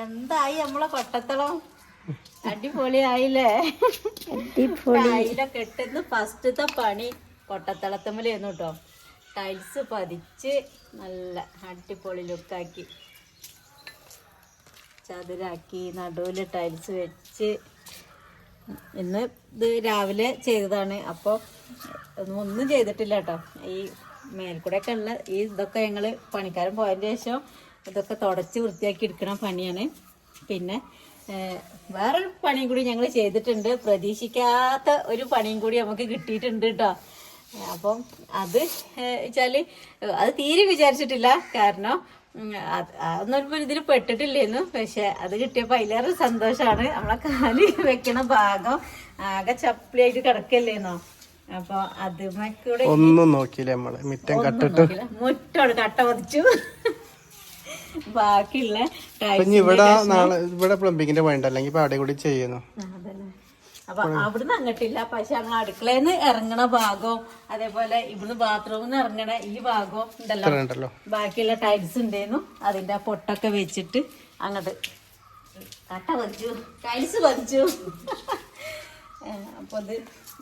എന്തായി നമ്മളെ കൊട്ടത്തളം? അടിപൊളിയായില്ലേ? ടൈലൊക്കെ കെട്ടുന്ന ഫസ്റ്റത്തെ പണി കൊട്ടത്തളത്തമ്മലായിരുന്നു കേട്ടോ. ടൈൽസ് പതിച്ച് നല്ല അടിപൊളി ലുക്കാക്കി. ചതുരാക്കി നടുവിൽ ടൈൽസ് വെച്ച്. ഇന്ന് ഇത് രാവിലെ ചെയ്തതാണ്. അപ്പോൾ ഒന്നും ഒന്നും ചെയ്തിട്ടില്ല കേട്ടോ. ഈ മേൽക്കൂടെയൊക്കെ ഉള്ള ഈ ഇതൊക്കെ ഞങ്ങൾ പണിക്കാരൻ പോയതിന് ശേഷം ഇതൊക്കെ തുടച്ച് വൃത്തിയാക്കി എടുക്കണ പണിയാണ്. പിന്നെ വേറൊരു പണിയും കൂടി ഞങ്ങൾ ചെയ്തിട്ടുണ്ട്. പ്രതീക്ഷിക്കാത്ത ഒരു പണിയും കൂടി നമുക്ക് കിട്ടിയിട്ടുണ്ട് കേട്ടോ അപ്പം അത് വെച്ചാൽ അത് തീരെ വിചാരിച്ചിട്ടില്ല. കാരണം അതൊന്നും ഇതിൽ പെട്ടിട്ടില്ലായിരുന്നു പക്ഷെ അത് കിട്ടിയപ്പോൾ അതിലേറെ സന്തോഷമാണ് നമ്മളെ കാൽ വെക്കണ ഭാഗം ആകെ ചപ്പിളിയായിട്ട് കിടക്കല്ലേന്നോ. അപ്പൊ അത് ഒന്നും നോക്കിയില്ല നമ്മൾ. മിറ്റം കട്ടിട്ട്. മുറ്റോട് കട്ട പതിച്ചു. ബാക്കിയുള്ള ഇനി ഇവിടെ നാളെ ഇവിടെ പ്ലംബിങ്ങിന്റെ വേണ്ട അല്ലെങ്കിൽ അവിടെ കൂടി ചെയ്യുന്നു. അപ്പൊ അവിടുന്ന് അങ്ങട്ടില്ല. പക്ഷെ ഞങ്ങൾ അടുക്കളയിൽ നിന്ന് ഇറങ്ങണ ഭാഗവും അതേപോലെ ഇവിടുന്ന് ബാത്റൂമിൽ നിന്ന് ഇറങ്ങണ ഈ ഭാഗവും ഉണ്ടല്ലോ. ബാക്കിയുള്ള ടൈൽസ് ഉണ്ടായിരുന്നു അതിന്റെ പൊട്ടൊക്കെ വെച്ചിട്ട് അങ്ങോട്ട് കട്ട പതിച്ചു. ടൈൽസ് വധിച്ചു അപ്പൊ അത്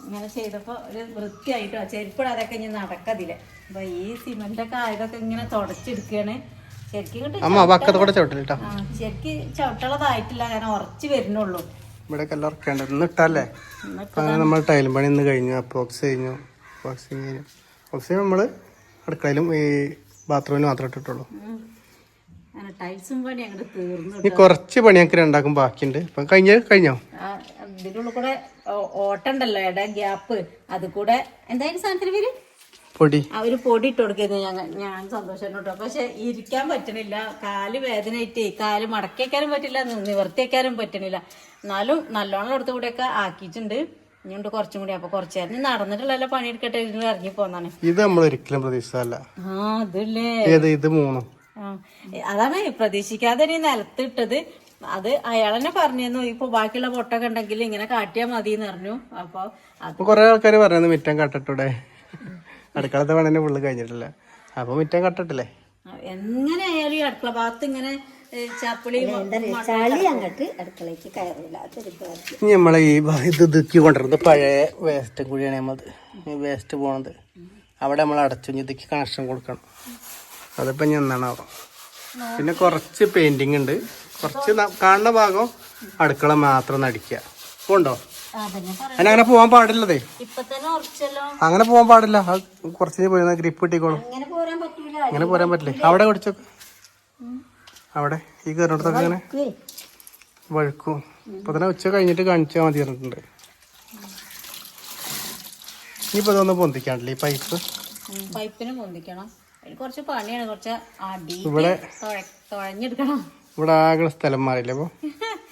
ഇങ്ങനെ ചെയ്തപ്പോ ഒരു വൃത്തിയായിട്ടോ. ചെരുപ്പിടാതൊക്കെ ഇനി നടക്കതില്ല. അപ്പൊ ഈ സിമെന്റൊക്കെ ആയതൊക്കെ ഇങ്ങനെ തുടച്ചെടുക്കുകയാണ് അമ്മ വക്കത്ത് കൂടെ ചവിട്ടില്ല ശരിക്ക് ചവിട്ടുള്ളതായിട്ടില്ല കാരണം ഉറച്ചു വരുന്നുള്ളൂ. ഇവിടെ എല്ലാം ഉറക്കേണ്ടത് ഇന്ന് ഇട്ടല്ലേ അങ്ങനെ നമ്മൾ ടൈലും പണി ഇന്ന് കഴിഞ്ഞു. കഴിഞ്ഞു. ബോക്സിങ് കഴിഞ്ഞു ബോക്സിങ് അടുക്കളയിലും ഈ ബാത്റൂമിൽ മാത്രമേ ഇട്ടിട്ടുള്ളൂ. ഇനി കുറച്ച് പണി ഞങ്ങൾക്ക് രണ്ടാക്കും ബാക്കിയുണ്ട്. ഇപ്പം കഴിഞ്ഞ? കഴിഞ്ഞോ? കൂടെ ഓട്ടണ്ടല്ലോ ഗ്യാപ്പ്. അത് കൂടെ എന്തായാലും സാധനത്തിന് പേര്? പൊടി. ഒരു പൊടി ഇട്ട് കൊടുക്കുന്നത് ഞാൻ സന്തോഷം കേട്ടോ പക്ഷെ ഇരിക്കാൻ പറ്റണില്ല. കാൽ വേദനയായിട്ടേ കാൽ മടക്കി വയ്ക്കാനും പറ്റില്ല നിവർത്തി വയ്ക്കാനും പറ്റണില്ല. എന്നാലും നല്ലോണം അടുത്ത് കൂടെയൊക്കെ ആക്കിയിട്ടുണ്ട്. ഇനിയുണ്ട് കുറച്ചും കൂടി. അപ്പൊ കുറച്ച് നേരം നടന്നിട്ടുള്ള പണിയെടുക്കട്ടെ ഇതിന് ഇറങ്ങി പോന്നാണ്. ഇത് നമ്മൾ ഒരിക്കലും പ്രതീക്ഷിച്ചല്ല ആ അതല്ലേ? ഇത് മൂന്നും. ആ, അതാണ് പ്രതീക്ഷിക്കാതെ ഇനി നിലത്തിട്ടത്. അത് അയാൾ തന്നെ പറഞ്ഞിരുന്നു ഇപ്പൊ ബാക്കിയുള്ള പൊട്ടൊക്കെ ഉണ്ടെങ്കിൽ ഇങ്ങനെ കാട്ടിയാ മതി എന്ന് പറഞ്ഞു. അപ്പൊ കൊറേ അപ്പൊ കുറെ ആൾക്കാർ പറയുന്നത് മിറ്റം കട്ടിട്ടൂടെ. അടുക്കളത്തെ പണിന്റെ ഫുള്ള് കഴിഞ്ഞിട്ടില്ല? അപ്പൊ മുറ്റം കട്ടട്ടില്ലേ? എങ്ങനെ ആയാലും അടുക്കള ഭാഗത്ത് ഇങ്ങനെ നമ്മളെ ഈ ഭാഗത്ത് ഇത് ദുക്കി കൊണ്ടിരുന്നത് പഴയ വേസ്റ്റ് കൂടിയാണ് നമ്മളത്. ഈ വേസ്റ്റ് പോണത്. അവിടെ നമ്മൾ അടച്ചു ഇതിക്ക് കണക്ഷൻ കൊടുക്കണം. അതിപ്പോ ഇനി എന്നാണാവോ പിന്നെ കുറച്ച് പെയിന്റിങ് ഉണ്ട്. കുറച്ച് കാണുന്ന ഭാഗം അടുക്കള മാത്രം നടിക്കുക ഉണ്ടോ? അതന്നെ പോവാൻ പാടില്ലതേ. അങ്ങനെ പോവാൻ പാടില്ല. കുറച്ചു പോയി ഗ്രിപ്പ് കിട്ടിക്കോളും. അങ്ങനെ പോരാൻ പറ്റൂല. അങ്ങനെ പോരാൻ പറ്റില്ലേ? അവിടെ കുടിച്ചോ. അവിടെ ഈ കയറിടത്തൊക്കെ അങ്ങനെ. വഴുക്കും. ഇപ്പൊ തന്നെ ഉച്ച കഴിഞ്ഞിട്ട് കാണിച്ചാൽ മതി പറഞ്ഞിട്ടുണ്ട്. ഇനിയിപ്പോ ഇതൊന്ന് പൊന്തിക്കാണ്ടല്ലേ ഈ പൈപ്പ്? പൈപ്പിന് പൊന്തിക്കണം. കുറച്ച് പണിയാണ്. കുറച്ച് അടി ഇവിടെ തുഴഞ്ഞെടുക്കണം. ഇവിടെ ആകെ സ്ഥലം മാറിയില്ലേ അപ്പൊ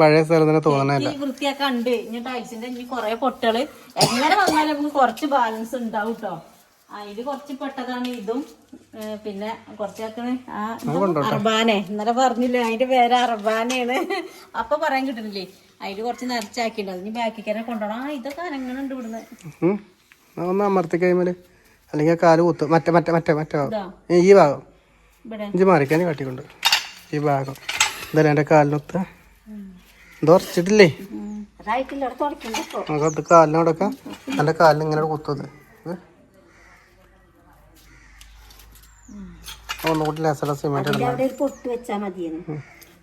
പഴയ സ്ഥലം തന്നെ തോന്നണല്ല? വൃത്തിയാക്കാൻ ഉണ്ട് ഇനി ടൈൽസിന്റെ ഇനി കൊറേ പൊട്ടകൾ എങ്ങനെ വന്നാലും നമുക്ക് കുറച്ച് ബാലൻസ് ഉണ്ടാവും കേട്ടോ ഇത് കുറച്ച് പെട്ടതാണ് ഇതും പിന്നെ കുറച്ചൊക്കെ ആ അർബാനെ. ഇന്നലെ പറഞ്ഞില്ലേ അതിന്റെ പേര് അർബാനയാണ്. അപ്പൊ പറയാൻ കിട്ടുന്നില്ലേ അതിൽ കുറച്ച് നിറച്ചാക്കിണ്ട് ബാക്കി ബാക്കിക്കാരെ കൊണ്ടുപോകണം ആ ഇതൊക്കെ അനങ്ങനുണ്ട് ഇവിടുന്ന്. ഒന്ന് അമർത്തി കഴിയുമ്പോൾ അല്ലെങ്കിൽ കാൽ കുത്തും മറ്റേ മറ്റേ മറ്റേ മറ്റേ ഭാഗം. ഈ ഭാഗം. ഇഞ്ചി മാറിക്കാൻ കാട്ടിക്കൊണ്ട് ഈ ഭാഗം. എന്തായാലും എന്റെ കാലിനൊത്ത്. ഇത് നമുക്ക് കാലിനോടൊക്കെ എന്റെ കാലിന് ഇങ്ങനെ കുത്തത് ഒന്നുകൂടി ലേസറ സിമെന്റ് പൊട്ട് വെച്ചാ മതിയെന്ന്.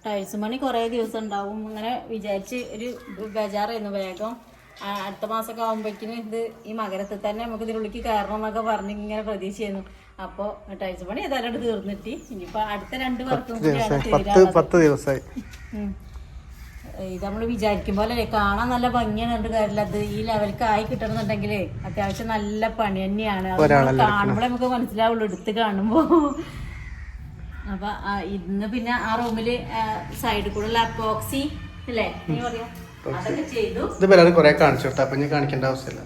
ടൈൽസ് മണി കുറേ ദിവസം ഉണ്ടാവും. ഇങ്ങനെ വിചാരിച്ച് ഒരു ബേജാറായിരുന്നു വേഗം. അടുത്ത മാസമൊക്കെ ആകുമ്പോഴേക്കിന് ഇത് ഈ മകരത്തിൽ തന്നെ നമുക്ക് ഇതിനുള്ളിലേക്ക് കയറണം എന്നൊക്കെ പറഞ്ഞ് ഇങ്ങനെ പ്രതീക്ഷയായിരുന്നു അപ്പോൾ ടൈൽസ് പണി ഏതായാലും തീർന്നിട്ട്. ഇനിയിപ്പോൾ അടുത്ത രണ്ട് വർക്കും കൂടിയാണ് പത്ത് ദിവസമായി. ഇത് നമ്മൾ വിചാരിക്കും പോലെ കാണാൻ നല്ല ഭംഗിയാണ് കണ്ട് കാര്യമില്ല. അത് ഈ ലെവലിക്ക് ആയി കിട്ടണമെന്നുണ്ടെങ്കിൽ അത്യാവശ്യം നല്ല പണി തന്നെയാണ്. കാണുമ്പോഴേ നമുക്ക് മനസ്സിലാവുള്ളൂ എടുത്ത് കാണുമ്പോ. അപ്പൊ ഇന്ന് പിന്നെ ആ റൂമിൽ സൈഡിൽ കൂടെ അപ്പോക്സി അല്ലേ? നീ പറയാ. അതൊക്കെ ചെയ്തു. ഇത് കാണിച്ചു കൊടുത്തു അപ്പൊ ഞാൻ കാണിക്കേണ്ട ആവശ്യമില്ല.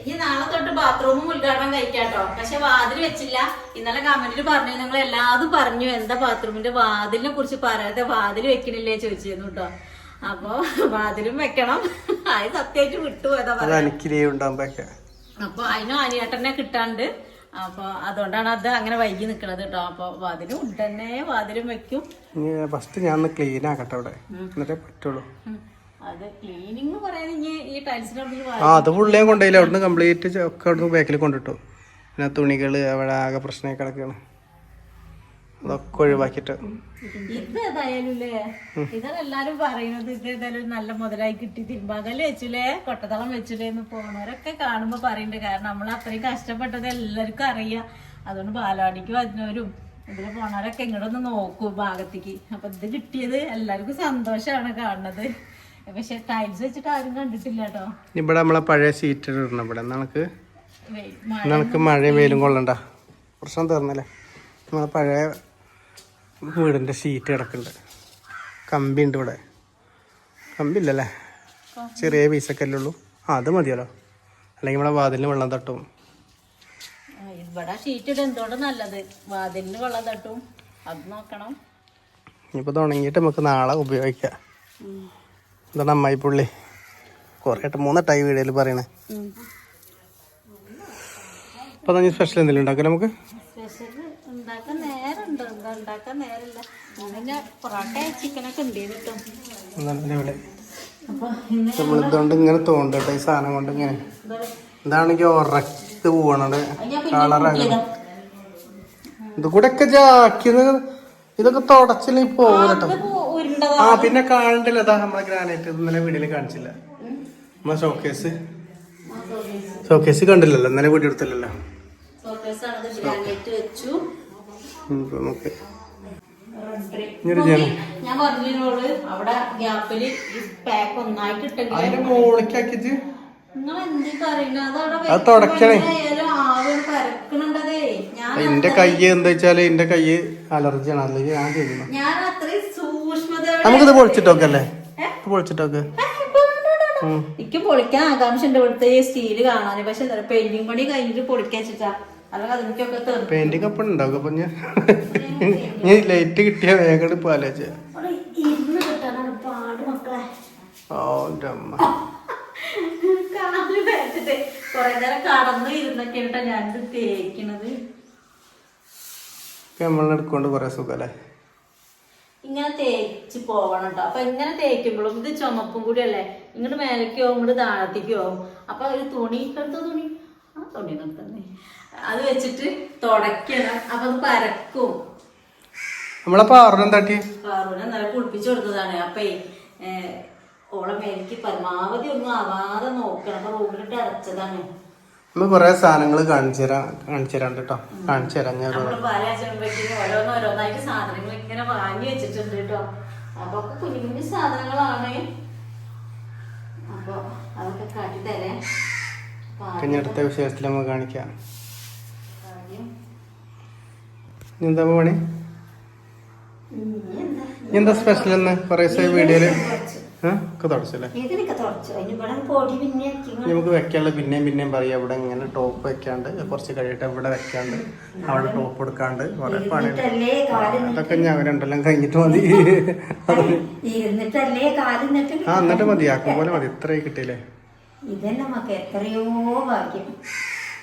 ഇനി നാളെ തൊട്ട് ബാത്റൂമും ഉദ്ഘാടനം കഴിക്കാട്ടോ. പക്ഷെ വാതിൽ വെച്ചില്ല. ഇന്നലെ കമന്റിൽ പറഞ്ഞു നിങ്ങൾ എല്ലാതും പറഞ്ഞു. എന്താ ബാത്റൂമിന്റെ വാതിലിനെ കുറിച്ച് പറയാതെ വാതിൽ വെക്കണില്ലേ ചോദിച്ചിരുന്നു കേട്ടോ അപ്പൊ വാതിലും വെക്കണം. അത് സത്യമായിട്ട് വിട്ടു പോയതാ അപ്പൊ അതിനും അനിയേട്ടനെ കിട്ടാണ്ട്. അപ്പൊ അതുകൊണ്ടാണ് അത് അങ്ങനെ വൈകി നിക്കണത് കേട്ടോ അപ്പൊ വാതിലും ഉടനെ വാതിലും വെക്കും. ഫസ്റ്റ് ഞാൻ ക്ലീൻ ആക്കട്ടെ അവിടെ. എന്നിട്ടേ പറ്റുള്ളൂ. ആ അത് ഫുള്ളേ കൊണ്ടുപോയില്ല. അവിടുന്ന് കംപ്ലീറ്റ് ഒക്കെ അവിടുന്ന് ബാക്കിൽ കൊണ്ടിട്ടു. പിന്നെ തുണികൾ അവിടെ ആകെ പ്രശ്നമൊക്കെ കിടക്കുകയാണ് അതൊക്കെ ഒഴിവാക്കിട്ട് ഇത് ഏതായാലും ഇല്ലേ? ഇതാണ് എല്ലാരും പറയുന്നത്. ഇത് ഏതായാലും നല്ല മുതലായി കിട്ടി. തിരുമ്പാകൽ വെച്ചില്ലേ? കൊട്ടത്തളം വെച്ചില്ലേ എന്ന് പോണവരൊക്കെ കാണുമ്പോ പറയുന്നുണ്ട് കാരണം നമ്മൾ അത്രയും കഷ്ടപ്പെട്ടത് എല്ലാവർക്കും അറിയാം. അതുകൊണ്ട് ബാലവാടിക്ക് വരുന്നവരും ഇതിൽ പോണവരൊക്കെ ഇങ്ങോട്ടൊന്ന് നോക്കൂ ഭാഗത്തേക്ക്. അപ്പൊ ഇത് കിട്ടിയത് എല്ലാവർക്കും സന്തോഷമാണ് കാണുന്നത്. പക്ഷെ ടൈൽസ് വെച്ചിട്ട് ആരും കണ്ടിട്ടില്ല കേട്ടോ ഇവിടെ നമ്മളെ പഴയ സീറ്റ് ഇടണം ഇവിടെ. നമുക്ക് നമുക്ക് മഴയും വെയിലും കൊള്ളണ്ട. പ്രശ്നം തീർന്നല്ലേ നമ്മളെ പഴയ വീടിന്റെ സീറ്റ് കിടക്കുന്നുണ്ട്. കമ്പി ഉണ്ട് ഇവിടെ. കമ്പി ഇല്ലല്ലേ? ചെറിയ പീസൊക്കെ അല്ലേ ഉള്ളൂ. ആ അത് മതിയല്ലോ. അല്ലെങ്കിൽ നമ്മളെ വാതിലിന് വെള്ളം തട്ടും. ഇവിടെ ഷീറ്റ് എന്തുകൊണ്ട് നല്ലത്? വാതിലിന് വെള്ളം തട്ടും. അത് നോക്കണം. ഇനിയിപ്പോൾ തുടങ്ങിയിട്ട് നമുക്ക് നാളെ ഉപയോഗിക്കാം. എന്താണ് അമ്മായി പുള്ളി. കുറേ മൂന്നെട്ടായി വീഡിയോയിൽ പറയണേ. അപ്പൊ അതാ സ്പെഷ്യൽ എന്തെങ്കിലും ഉണ്ടാക്കാം നമുക്ക്? നമ്മളിതുകൊണ്ട് ഇങ്ങനെ തോണ്ടട്ടെ ഈ സാധനം കൊണ്ട് ഇങ്ങനെ. ഇതാണെങ്കിൽ ഉറത്ത് പോകണത് കളറാകും ഇത് കൂടെ ഒക്കെ ജാക്കിയത് ഇതൊക്കെ തുടച്ചില്ലെങ്കിൽ പോകട്ടോ ആ പിന്നെ കാണണ്ടല്ലോ അതാ നമ്മളെ ഗ്രാനൈറ്റ് ഇന്നലെ വീഡിയോയിൽ കാണിച്ചില്ല. നമ്മളെ ഷോക്കേസ് ഷോക്കേസ് കണ്ടില്ലല്ലോ. ഇന്നലെ വീഡിയോ എടുത്തില്ലല്ലോ. ഞാൻ പറഞ്ഞോൾ അവിടെ ഗ്യാപ്പിൽ പാക്ക് ഒന്നായിട്ട് ഇട്ടെങ്കിൽ അത് എന്റെ കൈ എന്താ വെച്ചാൽ എന്റെ കൈ അലർജിയാണ്. അല്ലെങ്കിൽ ഞാൻ ചെയ്യുന്നു നമുക്കിത് ഇത് ഇത് പൊളിച്ചിട്ടോക്ക്. എനിക്ക് പൊളിക്കാൻ ആകാംക്ഷ ഉണ്ട് ഇവിടുത്തെ സ്റ്റീൽ കാണാന്. പക്ഷെ പെയിന്റിങ് പണി കഴിഞ്ഞിട്ട് പൊളിക്കാൻ വെച്ചിട്ടാ. തെറി. പെയിന്റിങ് അപ്പം ഉണ്ടാവും അപ്പൊ ഞാൻ ഞാൻ ലൈറ്റ് കിട്ടിയ വേഗം ഇപ്പൊ ആലോചിച്ച നമ്മളെടുക്കൊണ്ട് കുറെ സുഖല്ലേ ഇങ്ങനെ തേച്ച് പോകണം കേട്ടോ അപ്പൊ ഇങ്ങനെ തേക്കുമ്പോഴും ഇത് ചുമപ്പും കൂടി അല്ലേ? ഇങ്ങോട്ട് മേലേക്ക് പോകും ഇങ്ങോട്ട് താഴത്തേക്ക്? പോകും അപ്പൊ ഒരു തുണി എടുത്ത തുണി. ആ തുണി തന്നെ. അത് വെച്ചിട്ട് തുടക്കണം അപ്പൊ അത് പരക്കും. നമ്മളെ പാറുനെ തട്ടി പാറുനെ നല്ല കുളിപ്പിച്ചു കൊടുത്തതാണ്. അപ്പേ ഓളെ മേലേക്ക് പരമാവധി ഒന്നും ആവാതെ നോക്കണം. അപ്പൊ റൂമിലിട്ട് അടച്ചതാണ്. നമ്മൾ കുറെ സാധനങ്ങൾ കാണിച്ചു തരാം കാണിച്ചു തരാണ്ട് കേട്ടോ കാണിച്ചു തരാം ഞാൻ സാധനങ്ങൾ ഇങ്ങനെ വാങ്ങി വെച്ചിട്ടുണ്ട് കേട്ടോ അപ്പൊ ഒക്കെ കുഞ്ഞു കുഞ്ഞു സാധനങ്ങളാണ്. അപ്പൊ അതൊക്കെ കാട്ടിത്തരേ കഴിഞ്ഞ അടുത്ത വിശേഷത്തിൽ നമുക്ക് കാണിക്കാം. എന്താ പണി? എന്താ? സ്പെഷ്യൽ എന്ന് കുറേ വീഡിയോയിൽ. ഒക്കെ തുടച്ചല്ലേ? നമുക്ക് വെക്കാനുള്ള പിന്നെയും പിന്നെയും പറയാം. ഇവിടെ ഇങ്ങനെ ടോപ്പ് വെക്കാണ്ട് കുറച്ച് കഴിയട്ടെ. ഇവിടെ വെക്കാണ്ട് അവിടെ ടോപ്പ് എടുക്കാണ്ട് കുറെ പണി അതൊക്കെ ഞാൻ രണ്ടെല്ലാം കഴിഞ്ഞിട്ട് മതി. ആ എന്നിട്ട് മതി. ആക്കും പോലെ മതി. ഇത്രയും കിട്ടിയില്ലേ? ഇവിടെ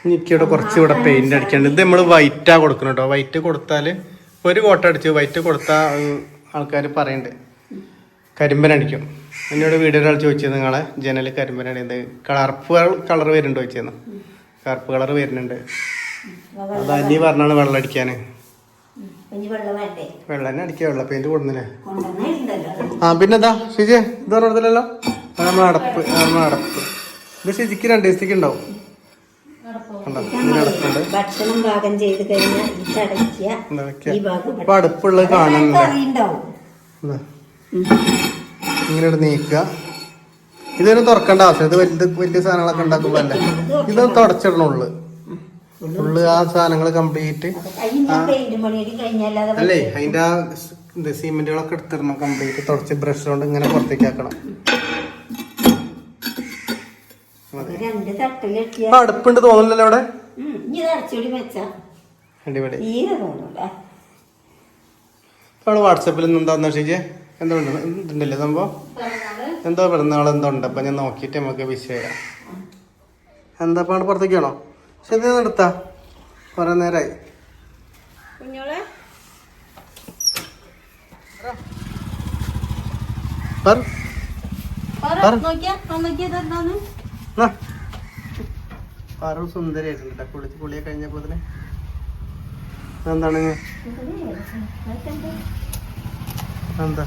എനിക്കിവിടെ കുറച്ച് ഇവിടെ പെയിന്റ് അടിക്കാണ്ട്. ഇത് നമ്മൾ വൈറ്റാ കൊടുക്കണം കേട്ടോ. വൈറ്റ് കൊടുത്താൽ ഒരു കോട്ട അടിച്ച്. വൈറ്റ് കൊടുത്താൽ ആൾക്കാർ പറയുന്നുണ്ട് കരിമ്പൻ അടിക്കും. എന്നോട് വീഡിയോ ഒരാൾ ചോദിച്ചത് നിങ്ങളെ ജനൽ കരിമ്പനാണ് അടിയത് കറുപ്പ് കളർ വരുന്നുണ്ട്? ചോദിച്ചതെന്ന് കറുപ്പ് കളർ വരുന്നുണ്ട്. അത് അന്നി പറഞ്ഞാണ് വെള്ളം അടിക്കാന്. വെള്ളം തന്നെ അടിക്കുക വെള്ളം പെയിന്റ് കൊടുന്നില്ലേ ആ പിന്നെന്താ? ഷിജി ഇത് പറഞ്ഞില്ലല്ലോ നമ്മൾ അടപ്പ് നമ്മൾ അടപ്പ്. ഇത് ഷിജിക്ക് രണ്ട് ദിവസത്തേക്ക് ഉണ്ടാവും. ഭക്ഷണം പാകം ചെയ്ത് കഴിഞ്ഞാൽ അടുപ്പുള്ളത് കാണുന്നുണ്ട് ഇതാ. ഇങ്ങനെ നീക്കുക. ഇതൊരു തുറക്കേണ്ട ആവശ്യം ഇത് വലുത് വലിയ സാധനങ്ങളൊക്കെ ഉണ്ടാക്കുമ്പോ അല്ലേ? ഇത് തുടച്ചിടണുള്ളു ഉള്ളു. ആ സാധനങ്ങൾ കംപ്ലീറ്റ്. അല്ലേ? അതിന്റെ ആ സിമെന്റുകളൊക്കെ എടുത്തിടണം കംപ്ലീറ്റ്. തുടച്ച് ബ്രഷ് കൊണ്ട് ഇങ്ങനെ പുറത്തേക്ക് ആക്കണം. അടുപ്പുണ്ട് തോന്നുന്നില്ലല്ലോ അവിടെ? അടിപൊളി. അവിടെ വാട്സപ്പിൽ നിന്ന് എന്താന്ന് ഷിജെ എന്തോ ഉണ്ട്? ഇതുണ്ടല്ലേ സംഭവം? എന്തോ പിറന്നാൾ എന്തോ ഉണ്ട് അപ്പൊ ഞാൻ നോക്കിയിട്ട് നമുക്ക് വിഷയം എന്താ പാട് പുറത്തേക്കാണോ പക്ഷെ ഇത് നിർത്താ. കുറെ നേരമായി പറ. പറ സുന്ദരിയായിട്ടുണ്ട് കേട്ടോ. കുളിച്ച് കുളിയെ കഴിഞ്ഞപ്പോ എന്താണ്? എന്താ?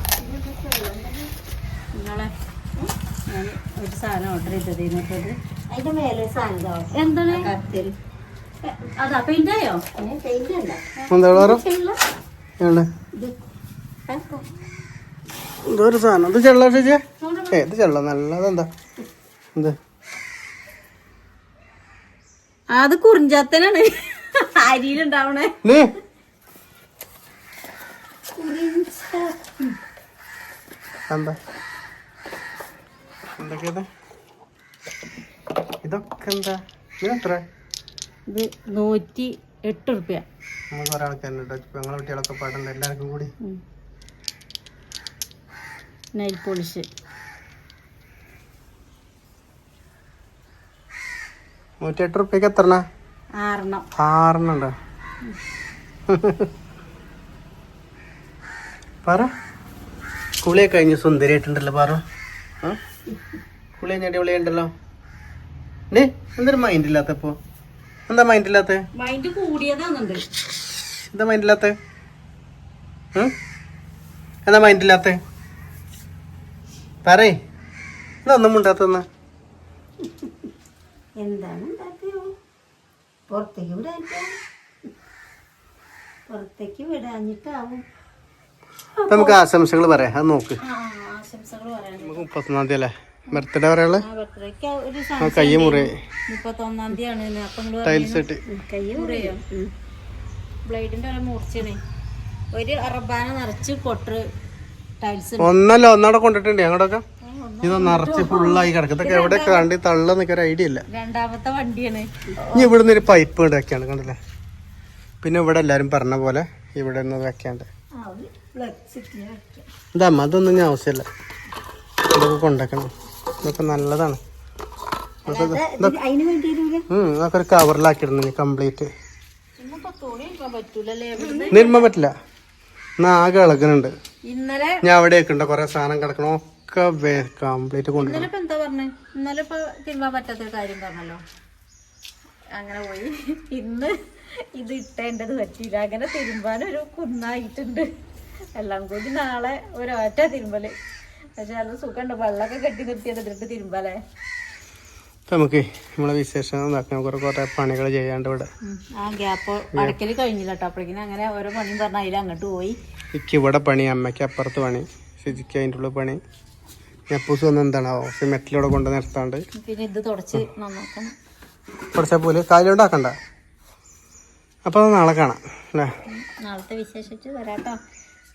ഒരു സാധനം ഓർഡർ ചെയ്തത് ഇതിനകത്തത് അതിന്റെ മേലെ സാധനം എന്താണ്? കത്തിൽ അതാ പെയിന്റ് ഇത് കണ്ടോ? എന്തോ ഒരു സാധനം. ഇത് ചെള്ള ചേച്ചിയെ ഏ ഇത് ചെള്ള. നല്ലതെന്താ? എന്ത്? അത് കുറിഞ്ചാത്തനാണ്. അരിയിലുണ്ടാവണേ. എന്താ എന്തൊക്കെയത്? ഇതൊക്കെ എന്താ? ഇതിനെത്ര ഇത് നൂറ്റി എട്ട് റുപ്യ. നമുക്ക് ഒരാൾക്കാരുണ്ട് കേട്ടോ ഇപ്പൊ ഞങ്ങളെ കുട്ടികളൊക്കെ പാടുണ്ട്. എല്ലാവർക്കും കൂടി. Nail polish. നൂറ്റി എട്ട് റുപ്യക്ക് എത്ര ആറെണ്ണം. ആറെണ്ണം ഉണ്ടോ? പറ. കുളിയൊക്കെ കഴിഞ്ഞ് സുന്ദരിയായിട്ടുണ്ടല്ലോ പറ. ആ? കുളി കഴിഞ്ഞ വിളിയുണ്ടല്ലോ. ഡേ എന്തൊരു മൈൻഡ് ഇല്ലാത്തപ്പോ? എന്താ മൈൻഡ് ഇല്ലാത്ത? മൈൻഡ് എന്താ മൈൻഡ് ഇല്ലാത്ത? എന്താ മൈൻഡ് ഇല്ലാത്ത? പറയേ. എന്താ ഒന്നും. എന്താണ് ഉണ്ടാക്കിയോ? പുറത്തേക്ക് വിടാനിട്ടോ. പുറത്തേക്ക് വിടാഞ്ഞിട്ടാവും. നമുക്ക് ആശംസകൾ പറയാം. അത് നോക്ക്. നമുക്ക് മുപ്പത്തൊന്നാം തീയതി അല്ലേ? ബർത്ത്ഡേ പറയാനുള്ളത്? കയ്യ മുറി. ടൈൽസ് ഇട്ട്. കൈ മുറിയോ ബ്ലേഡിന്റെ ഒരു മൂർച്ചയാണ്. ഒരു അറബാന നിറച്ച് പൊട്ട് ടൈൽസ് ഒന്നല്ല ഒന്നവിടെ കൊണ്ടിട്ടുണ്ട്. ഞങ്ങളൊക്കെ ഇത് നിറച്ച് ഫുള്ളായി കിടക്കും ഇതൊക്കെ എവിടെയൊക്കെ കണ്ടി തള്ള നിൽക്കാൻ ഐഡിയ ഇല്ല. രണ്ടാമത്തെ വണ്ടിയാണ്. ഇനി ഇവിടുന്ന് ഒരു പൈപ്പ് കണ്ടല്ലേ കണ്ടില്ലേ? പിന്നെ ഇവിടെ എല്ലാരും പറഞ്ഞ പോലെ ഇവിടെ നിന്ന് വെക്കാണ്ട് അവർ ഫ്ലെക്സിറ്റി ആക്കി ഇതാ അമ്മ അതൊന്നും ഞാൻ ആവശ്യമില്ല. ഇതൊക്കെ കൊണ്ടാക്കണം. ഇതൊക്കെ നല്ലതാണ്. അതൊക്കെ ഒരു കവറിലാക്കിടുന്നു കംപ്ലീറ്റ് നിർമ്മ പറ്റില്ല. എന്നാ ആകെ ഇളകുന്നുണ്ട്. ഇന്നലെ ഞാൻ അവിടെയൊക്കെ ഉണ്ട്. കൊറേ സാധനം കിടക്കണം. ഒക്കെ കംപ്ലീറ്റ് കൊണ്ടുപോകും ഇന്നലെ ഇപ്പൊ എന്താ പറഞ്ഞേ? ഇന്നലെ ഇപ്പൊ തിരുമ്പാൻ പറ്റാത്തൊരു കാര്യം പറഞ്ഞല്ലോ. അങ്ങനെ പോയി. ഇന്ന് ഇത് ഇട്ടേണ്ടത് പറ്റിയില്ല. അങ്ങനെ തിരുമ്പാൻ ഒരു കുന്നായിട്ടുണ്ട്. എല്ലാം കൂടി നാളെ ഒരൊറ്റ തിരുമ്പൽ. പക്ഷെ നല്ല സുഖമുണ്ട് വെള്ളമൊക്കെ കെട്ടി നിർത്തിയത് ഇതിട്ട് തിരുമ്പലേ. നമുക്ക് നമ്മളെ വിശേഷം നോക്കാം കുറെ കുറെ പണികൾ ചെയ്യാണ്ട് ഇവിടെ. ആ ഗ്യാപ്പ് അടക്കൽ കഴിഞ്ഞില്ല കേട്ടോ അങ്ങനെ ഓരോ പണിയും പറഞ്ഞ അതിൽ അങ്ങോട്ട് പോയി. എനിക്ക് ഇവിടെ പണി അമ്മയ്ക്ക് അപ്പുറത്ത് പണി ശുചിക്ക് അതിന്റെ ഉള്ളിൽ പണി. ഞപ്പൂസ് വന്ന് എന്താണാവോ മെറ്റലിവിടെ കൊണ്ട് നിർത്താണ്ട്. പിന്നെ ഇത് തുടച്ച് നന്നാക്കണം തുടച്ചാൽ പോലെ കാലുണ്ടാക്കണ്ട അപ്പോൾ നാളെ കാണാം അല്ലേ? നാളത്തെ വിശേഷിച്ച് വരാട്ടോ.